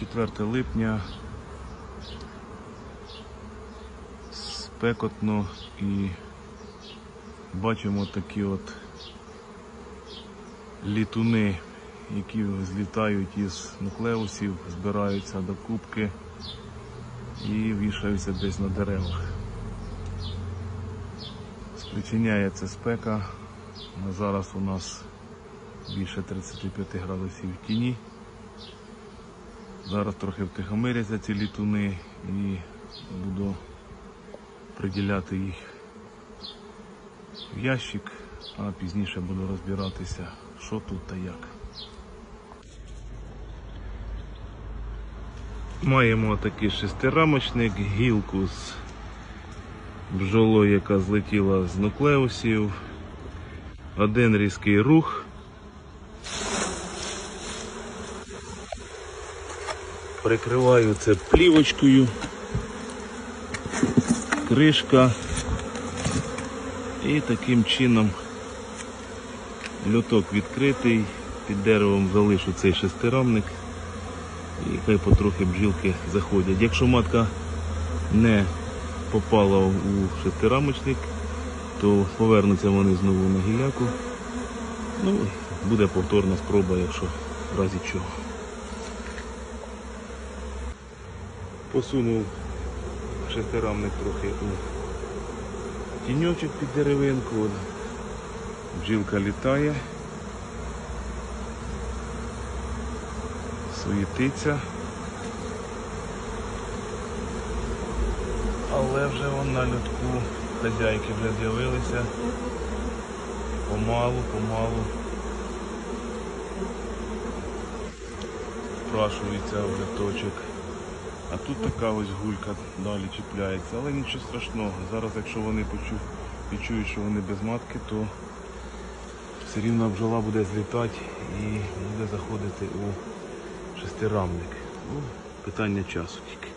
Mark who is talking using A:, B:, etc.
A: 4 липня. Спекотно і бачимо такі от літуни, які злітають із нуклеусів, збираються до кубки і вішаються десь на деревах. Спричиняє це спека. Зараз у нас більше 35 градусів в тіні. Зараз трохи втихомиряться ці літуни і буду приділяти їх в ящик, а пізніше буду розбиратися, що тут та як. Маємо такий шестирамочник, гілку з бджолою, яка злетіла з нуклеусів. Один різкий рух. Прикриваю це плівочкою. Кришка. І таким чином льоток відкритий, під деревом залишу цей шестирамник і хай потрохи бджілки заходять. Якщо матка не попала у шестирамочник, то повернуться вони знову на гіляку. Ну, буде повторна спроба, якщо в разі чого. Посунув шестирамник трохи у тіньочок під деревинку. Бджілка літає. Суєтиться. Але вже вон на льотку хазяйки вже з'явилися. Помалу, помалу. Спрашується в льоточок. А тут така ось гулька далі чіпляється, але нічого страшного. Зараз, якщо вони почу, відчують, що вони без матки, то все рівно бджола буде злітати і буде заходити у шестирамник. Ну, питання часу тільки.